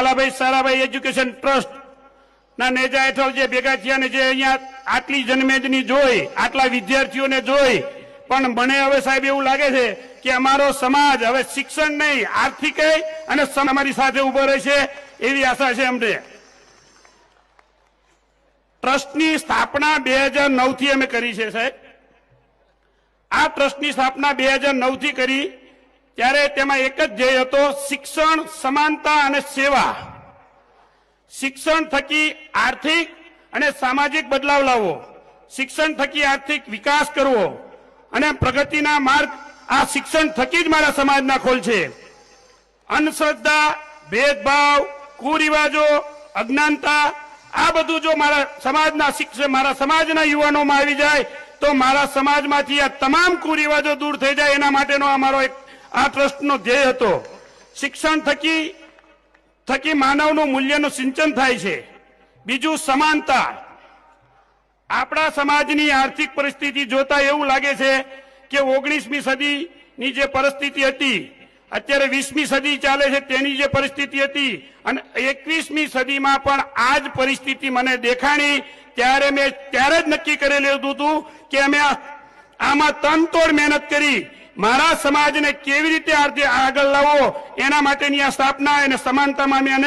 Lalabhai Sarabhai education trust ના નેજા હેઠળ જે ભેગા થયા જે અહીંયા આટલી જનમેદની જોઈ, આટલા વિદ્યાર્થીઓને જોઈ, પણ મને હવે સાહેબ એવું લાગે છે કે અમારો સમાજ હવે શિક્ષણ નહીં, આર્થિક અને અમારી સાથે ઊભો રહેશે એવી આશા છે અમને. ટ્રસ્ટની સ્થાપના બે હજાર નવથી અમે કરી છે સાહેબ. આ ટ્રસ્ટની સ્થાપના બે હજાર નવથી કરી ત્યારે તેમાં એક જ ધ્યેય હતો શિક્ષણ, સમાનતા અને સેવા. શિક્ષણ થકી આર્થિક અને સામાજિક બદલાવ લાવવો. શિક્ષણ થકી આર્થિક વિકાસ કરવો. અને પ્રગતિના માર્ગ આ શિક્ષણ થકી જ મારા સમાજના ખોલ છે. અંધશ્રદ્ધા, ભેદભાવ, કુરિવાજો, અજ્ઞાનતા, આ બધું જો મારા સમાજના શિક્ષણ મારા સમાજના યુવાનોમાં આવી જાય, તો મારા સમાજમાંથી આ તમામ કુરિવાજો દૂર થઈ જાય, એના માટેનો અમારો એક આ ટ્રસ્ટનો ધ્યેય હતો. શિક્ષણ થકી થકી માનવનું મૂલ્યનું સિંચન થાય છે. બીજું સમાનતા. આપણા સમાજની આર્થિક પરિસ્થિતિ જોતા એવું લાગે છે કે ઓગણીસમી સદીની જે પરિસ્થિતિ હતી, અત્યારે વીસમી સદી ચાલે છે તેની જે પરિસ્થિતિ હતી અને એકવીસમી સદીમાં પણ આ જ પરિસ્થિતિ મને દેખાણી ત્યારે મેં, ત્યારે જ નક્કી કરેલું હતું કે અમે આમાં તનતોડ મહેનત કરી મારા સમાજને કેવી રીતે આગળ લાવવો એના માટેની આ સ્થાપના અને સમાનતામાં મેં અને